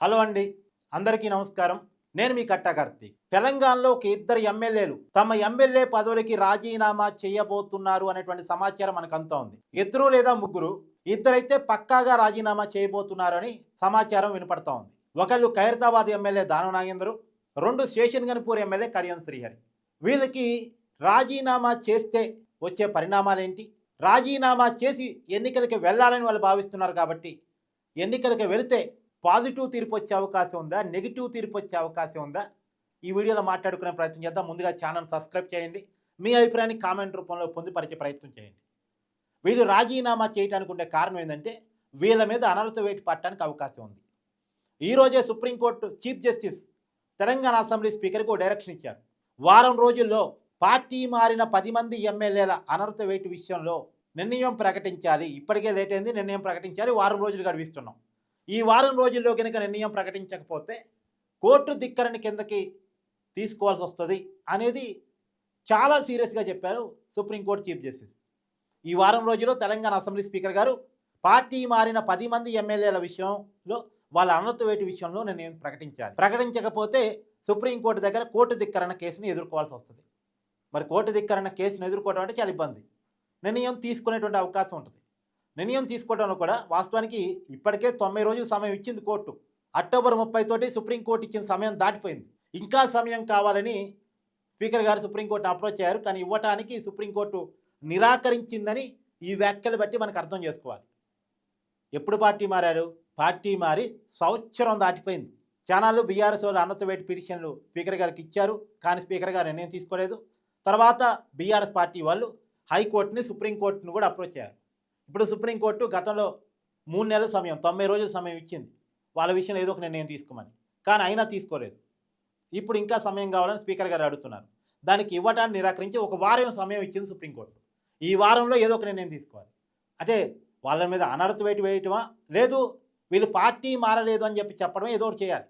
Hello అండి. అందరికీ నమస్కారం. నేను మీ కట్టకర్తి తెలంగాణలో ఒక ఇద్దరు ఎమ్మెల్యేలు తమ ఎమ్మెల్యే పదవులకి రాజీనామా చేయబోతున్నారు అనేటువంటి సమాచారం మనకు అంతా ఉంది. ఇద్దరు లేదా ముగ్గురు ఇద్దరైతే పక్కాగా రాజీనామా చేయబోతున్నారని సమాచారం వినపడతా ఉంది. ఒకళ్ళు ఖైరతాబాద్ ఎమ్మెల్యే దానం నాగేంద్రు రెండు శేషన్ గన్పూర్ ఎమ్మెల్యే కడియం శ్రీహరి. వీళ్ళకి రాజీనామా చేస్తే వచ్చే పరిణామాలేంటి? రాజీనామా చేసి ఎన్నికలకి వెళ్ళాలని వాళ్ళు భావిస్తున్నారు కాబట్టి ఎన్నికలకి వెళితే పాజిటివ్ తీర్పు వచ్చే అవకాశం ఉందా? నెగిటివ్ తీర్పు వచ్చే అవకాశం ఉందా? ఈ వీడియోలో మాట్లాడుకునే ప్రయత్నం చేద్దాం. ముందుగా ఛానల్ సబ్స్క్రైబ్ చేయండి. మీ అభిప్రాయాన్ని కామెంట్ రూపంలో పొందుపరిచే ప్రయత్నం చేయండి. వీళ్ళు రాజీనామా చేయడానికి ఉండే కారణం ఏంటంటే వీళ్ళ మీద అనర్హత వేటు పట్టడానికి అవకాశం ఉంది. ఈరోజే supreme court chief justice Telangana assembly స్పీకర్కి ఒక డైరెక్షన్ ఇచ్చారు. వారం రోజుల్లో పార్టీ మారిన పది మంది ఎమ్మెల్యేల అనర్హత వేటు విషయంలో నిర్ణయం ప్రకటించాలి. ఇప్పటికే లేట్ అయింది. నిర్ణయం ప్రకటించాలి. వారం రోజులు గడివిస్తున్నాం ఈ వారం రోజుల్లో కనుక నిర్ణయం ప్రకటించకపోతే కోర్టు ధిక్కరణ కిందకి తీసుకోవాల్సి వస్తుంది అనేది చాలా సీరియస్గా చెప్పారు సుప్రీంకోర్టు చీఫ్ జస్టిస్. ఈ వారం రోజుల్లో తెలంగాణ అసెంబ్లీ స్పీకర్ గారు పార్టీ మారిన పది మంది ఎమ్మెల్యేల విషయంలో వాళ్ళ అనర్త వేటి విషయంలో నిర్ణయం ప్రకటించాలి. ప్రకటించకపోతే సుప్రీంకోర్టు దగ్గర కోర్టు ధిక్కరణ కేసును ఎదుర్కోవాల్సి వస్తుంది. మరి కోర్టు ధిక్కరణ కేసును ఎదుర్కోవడం అంటే చాలా ఇబ్బంది. నిర్ణయం తీసుకునేటువంటి అవకాశం ఉంటుంది. నిర్ణయం తీసుకోవడంలో కూడా వాస్తవానికి ఇప్పటికే తొంభై రోజులు సమయం ఇచ్చింది కోర్టు. అక్టోబర్ ముప్పై తోటి సుప్రీంకోర్టు ఇచ్చిన సమయం దాటిపోయింది. ఇంకా సమయం కావాలని స్పీకర్ గారు సుప్రీంకోర్టును అప్రోచ్ అయ్యారు. కానీ ఇవ్వటానికి సుప్రీంకోర్టు నిరాకరించిందని ఈ వ్యాఖ్యలు బట్టి మనకు అర్థం చేసుకోవాలి. ఎప్పుడు పార్టీ మారారు? పార్టీ మారి సంవత్సరం దాటిపోయింది. ఛానళ్ళు బీఆర్ఎస్ వాళ్ళు అన్నతవేటి పిటిషన్లు స్పీకర్ గారికి ఇచ్చారు. కానీ స్పీకర్ గారు నిర్ణయం తీసుకోలేదు. తర్వాత బీఆర్ఎస్ పార్టీ వాళ్ళు హైకోర్టుని సుప్రీంకోర్టును కూడా అప్రోచ్ అయ్యారు. ఇప్పుడు సుప్రీంకోర్టు గతంలో మూడు నెలల సమయం తొంభై రోజుల సమయం ఇచ్చింది. వాళ్ళ విషయంలో ఏదో ఒక నిర్ణయం తీసుకోమని. కానీ అయినా తీసుకోలేదు. ఇప్పుడు ఇంకా సమయం కావాలని స్పీకర్ గారు అడుగుతున్నారు. దానికి ఇవ్వటాన్ని నిరాకరించి ఒక వారం సమయం ఇచ్చింది సుప్రీంకోర్టు. ఈ వారంలో ఏదో ఒక నిర్ణయం తీసుకోవాలి. అంటే వాళ్ళ మీద అనర్హత వేటి వేయటమా? లేదు వీళ్ళు పార్టీ మారలేదు అని చెప్పి చెప్పడమే ఏదో ఒకటి చేయాలి.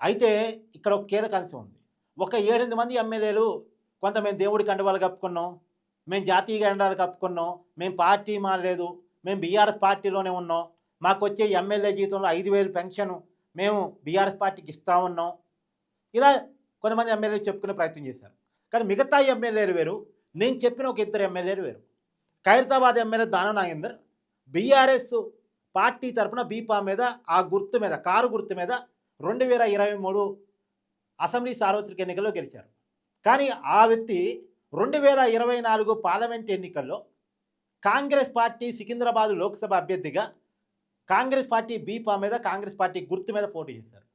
అయితే ఇక్కడ ఒక కీలక అంశం ఉంది. ఒక ఏడెనిమిది మంది ఎమ్మెల్యేలు కొంత మేము దేవుడి అండవాళ్ళు కప్పుకున్నాం. మేము జాతీయ జెండాలు కప్పుకున్నాం మేము పార్టీ మారలేదు మేము బీఆర్ఎస్ పార్టీలోనే ఉన్నాం మాకు వచ్చే ఎమ్మెల్యే జీతంలో ఐదు వేలు పెన్షన్ మేము బీఆర్ఎస్ పార్టీకి ఇస్తా ఉన్నాం. ఇలా కొంతమంది ఎమ్మెల్యేలు చెప్పుకునే ప్రయత్నం చేశారు. కానీ మిగతా ఎమ్మెల్యేలు వేరు నేను చెప్పిన ఒక ఇద్దరు ఎమ్మెల్యేలు వేరు. Khairatabad MLA Danam Nagender BRS party తరఫున బీపా మీద ఆ గుర్తు మీద కారు గుర్తు మీద రెండు వేల ఇరవై మూడు అసెంబ్లీ సార్వత్రిక ఎన్నికల్లో గెలిచారు. కానీ ఆ వ్యక్తి రెండు వేల ఇరవై నాలుగు పార్లమెంట్ ఎన్నికల్లో కాంగ్రెస్ పార్టీ సికింద్రాబాద్ లోక్సభ అభ్యర్థిగా కాంగ్రెస్ పార్టీ బీపా మీద కాంగ్రెస్ పార్టీ గుర్తు మీద పోటీ చేశారు.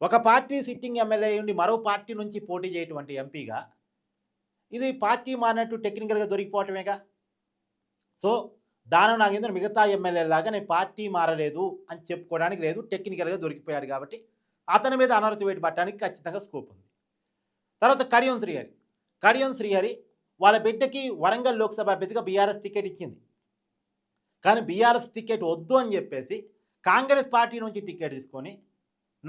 ఒక పార్టీ సిట్టింగ్ ఎమ్మెల్యే ఉండి మరో పార్టీ నుంచి పోటీ చేయటువంటి ఎంపీగా ఇది పార్టీ మారినట్టు టెక్నికల్గా దొరికిపోవటమేగా? సో దానం నాగేంద్ర మిగతా ఎమ్మెల్యే లాగా నేను పార్టీ మారలేదు అని చెప్పుకోవడానికి లేదు టెక్నికల్గా దొరికిపోయాడు కాబట్టి అతని మీద అనర్హత వేటు పట్టడానికి ఖచ్చితంగా స్కోప్ ఉంది. తర్వాత కడియం గారి కడియం శ్రీహరి వాళ్ళ బిడ్డకి వరంగల్ లోక్సభ అభ్యర్థిగా బీఆర్ఎస్ టికెట్ ఇచ్చింది. కానీ బీఆర్ఎస్ టికెట్ వద్దు అని చెప్పేసి కాంగ్రెస్ పార్టీ నుంచి టికెట్ తీసుకొని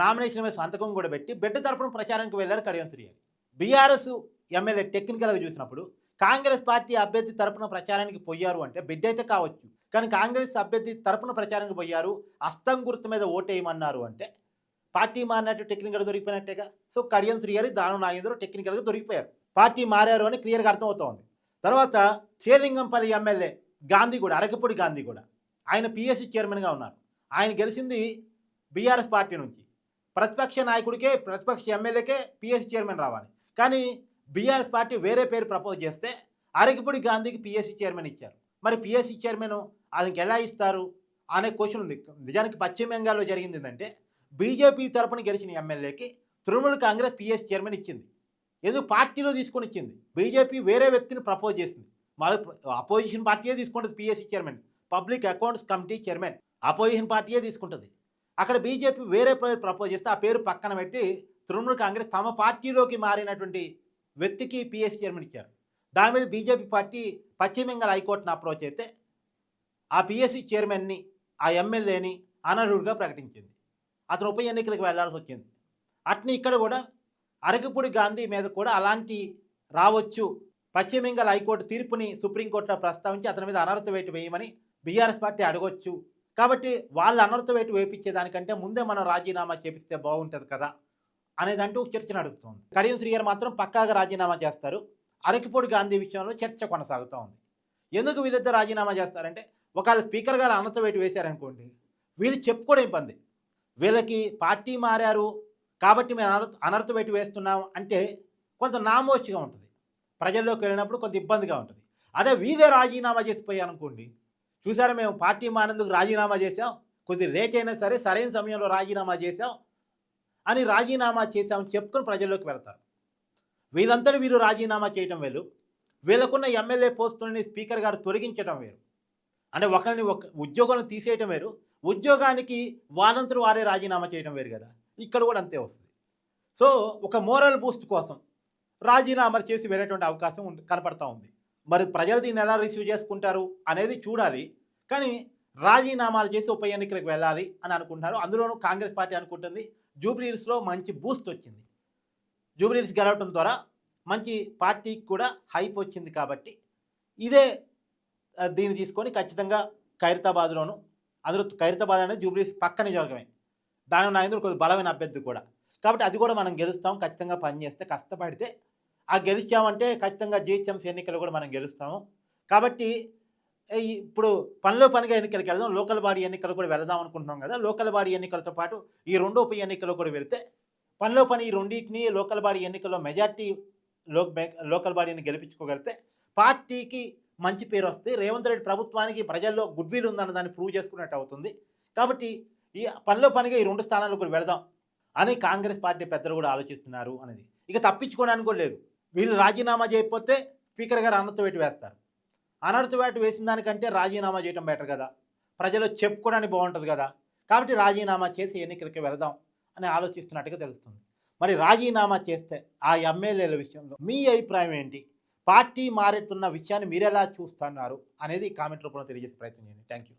నామినేషన్ మీద సంతకం కూడా పెట్టి బిడ్డ తరపున ప్రచారానికి వెళ్ళారు కడియం శ్రీహరి. బీఆర్ఎస్ ఎమ్మెల్యే టెక్నికల్గా చూసినప్పుడు కాంగ్రెస్ పార్టీ అభ్యర్థి తరపున ప్రచారానికి పోయారు అంటే బిడ్డ అయితే కావచ్చు. కానీ కాంగ్రెస్ అభ్యర్థి తరపున ప్రచారానికి పోయారు అస్తం గుర్తు మీద ఓటేయమన్నారు అంటే పార్టీ మారినట్టు టెక్నికల్గా దొరికిపోయినట్టేగా. సో కడియం శ్రీహరి దానం నాగేంద్ర టెక్నికల్గా దొరికిపోయారు. పార్టీ మారారు అని క్లియర్గా అర్థమవుతోంది. తర్వాత శ్రీలింగంపల్లి ఎమ్మెల్యే గాంధీ కూడా అరకపూడి గాంధీ కూడా ఆయన పిఎస్సి చైర్మన్గా ఉన్నారు. ఆయన గెలిచింది బీఆర్ఎస్ పార్టీ నుంచి. ప్రతిపక్ష నాయకుడికే ప్రతిపక్ష ఎమ్మెల్యేకే పిఎస్సి చైర్మన్ రావాలి. కానీ బీఆర్ఎస్ పార్టీ వేరే పేరు ప్రపోజ్ చేస్తే అరకపూడి గాంధీకి పిఎస్సి చైర్మన్ ఇచ్చారు. మరి పిఎస్సి చైర్మన్ ఆయనకి ఎలా ఇస్తారు అనే క్వశ్చన్ ఉంది. నిజానికి పశ్చిమ బెంగాల్లో జరిగింది ఏంటంటే బీజేపీ తరపున గెలిచిన ఎమ్మెల్యేకి తృణమూల్ కాంగ్రెస్ పిఎస్సి చైర్మన్ ఇచ్చింది. ఎందుకు పార్టీలో తీసుకొని ఇచ్చింది బీజేపీ వేరే వ్యక్తిని ప్రపోజ్ చేసింది. మళ్ళీ అపోజిషన్ పార్టీయే తీసుకుంటుంది PSC chairman public accounts committee chairman opposition పార్టీయే తీసుకుంటుంది. అక్కడ బీజేపీ వేరే పేరు ప్రపోజ్ చేస్తే ఆ పేరు పక్కన పెట్టి తృణమూల్ కాంగ్రెస్ తమ పార్టీలోకి మారినటువంటి వ్యక్తికి పిఎస్సి చైర్మన్ ఇచ్చారు. దాని మీద బీజేపీ పార్టీ పశ్చిమ బెంగాల్ హైకోర్టును అప్రోచ్ అయితే ఆ పిఎస్సి చైర్మన్ని ఆ ఎమ్మెల్యేని అనర్హుడిగా ప్రకటించింది. అతను ఉప ఎన్నికలకు వెళ్ళాల్సి వచ్చింది. అట్ని ఇక్కడ కూడా అరగపూడి గాంధీ మీద కూడా అలాంటి రావచ్చు. పశ్చిమ బెంగాల్ హైకోర్టు తీర్పుని సుప్రీంకోర్టులో ప్రస్తావించి అతని మీద అనర్హత వేటు వేయమని బీఆర్ఎస్ పార్టీ అడగొచ్చు. కాబట్టి వాళ్ళు అనర్థ వేటు వేయించేదానికంటే ముందే మనం రాజీనామా చేపిస్తే బాగుంటుంది కదా అనేది అంటూ చర్చ నడుస్తుంది. కడియం శ్రీగారు మాత్రం పక్కాగా రాజీనామా చేస్తారు. అరకిపూడి గాంధీ విషయంలో చర్చ కొనసాగుతూ ఉంది ఎందుకు వీళ్ళిద్దరు రాజీనామా చేస్తారంటే ఒకవేళ స్పీకర్ గారు అనర్థ వేటు వేశారనుకోండి వీళ్ళు చెప్పుకోవడం ఇబ్బంది వీళ్ళకి పార్టీ మారారు కాబట్టి మేము అనర్థ అనర్థ పెట్టి వేస్తున్నాం అంటే కొంత నామోషిగా ఉంటుంది. ప్రజల్లోకి వెళ్ళినప్పుడు కొంత ఇబ్బందిగా ఉంటుంది. అదే వీళ్ళే రాజీనామా చేసిపోయారనుకోండి చూసారా మేము పార్టీ మానేందుకు రాజీనామా చేసాం కొద్ది లేట్ అయినా సరే సరైన సమయంలో రాజీనామా చేసాం అని రాజీనామా చేశామని చెప్పుకొని ప్రజల్లోకి వెళ్తారు. వీళ్ళంతటి వీరు రాజీనామా చేయటం వేరు. వీళ్ళకున్న ఎమ్మెల్యే పోస్టులని స్పీకర్ గారు తొలగించడం వేరు. అంటే ఒకరిని ఒక ఉద్యోగాలను తీసేయటం వేరు. ఉద్యోగానికి వాళ్ళంతటి వారే రాజీనామా చేయడం వేరు కదా. ఇక్కడ కూడా అంతే వస్తుంది. సో ఒక మోరల్ బూస్ట్ కోసం రాజీనామాలు చేసి వెళ్ళేటువంటి అవకాశం కనపడతా ఉంది. మరి ప్రజలు దీన్ని ఎలా రిసీవ్ చేసుకుంటారు అనేది చూడాలి. కానీ రాజీనామాలు చేసి ఉప ఎన్నికలకు వెళ్ళాలి అని అనుకుంటున్నారు. అందులోనూ కాంగ్రెస్ పార్టీ అనుకుంటుంది జూబ్లీహిల్స్లో మంచి బూస్ట్ వచ్చింది. జూబ్లీహిల్స్ గెలవటం ద్వారా మంచి పార్టీకి కూడా హైప్ వచ్చింది కాబట్టి ఇదే దీన్ని తీసుకొని ఖచ్చితంగా ఖైరతాబాద్లోను అందులో ఖైరతాబాద్ అనేది జూబ్లీహిల్స్ పక్క నియోజకమే దాని నాయందులో కొద్ది బలమైన అభ్యర్థి కూడా. కాబట్టి అది కూడా మనం గెలుస్తాం ఖచ్చితంగా పనిచేస్తే కష్టపడితే. ఆ గెలిచామంటే ఖచ్చితంగా జిహెచ్ఎంసీ ఎన్నికలు కూడా మనం గెలుస్తాము. కాబట్టి ఇప్పుడు పనిలో పనిగా ఎన్నికలకు వెళ్దాం లోకల్ బాడీ ఎన్నికలు కూడా వెళదాం అనుకుంటున్నాం కదా. లోకల్ బాడీ ఎన్నికలతో పాటు ఈ రెండో ఉప ఎన్నికలు కూడా వెళితే పనిలో పని ఈ రెండింటిని లోకల్ బాడీ ఎన్నికల్లో మెజార్టీ లో లోకల్ బాడీని గెలిపించుకోగలిగితే పార్టీకి మంచి పేరు వస్తుంది రేవంత్ రెడ్డి ప్రభుత్వానికి ప్రజల్లో గుడ్ విల్ ఉందన్న దాన్ని ప్రూవ్ చేసుకున్నట్టు అవుతుంది. కాబట్టి ఈ పనిలో పనిగా ఈ రెండు స్థానాలు కూడా వెళదాం అని కాంగ్రెస్ పార్టీ పెద్దలు కూడా ఆలోచిస్తున్నారు అనేది. ఇక తప్పించుకోవడానికి కూడా లేదు. వీళ్ళు రాజీనామా చేయకపోతే స్పీకర్ గారు అనర్థ వేటు వేస్తారు. అనర్థవేటు వేసిన దానికంటే రాజీనామా చేయడం బెటర్ కదా. ప్రజలు చెప్పుకోవడానికి బాగుంటుంది కదా. కాబట్టి రాజీనామా చేసి ఎన్నికలకి వెళదాం అని ఆలోచిస్తున్నట్టుగా తెలుస్తుంది. మరి రాజీనామా చేస్తే ఆ ఎమ్మెల్యేల విషయంలో మీ అభిప్రాయం ఏంటి? పార్టీ మారుతున్న విషయాన్ని మీరు ఎలా చూస్తున్నారు అనేది కామెంట్ రూపంలో తెలియజేసే ప్రయత్నం చేయండి. Thank you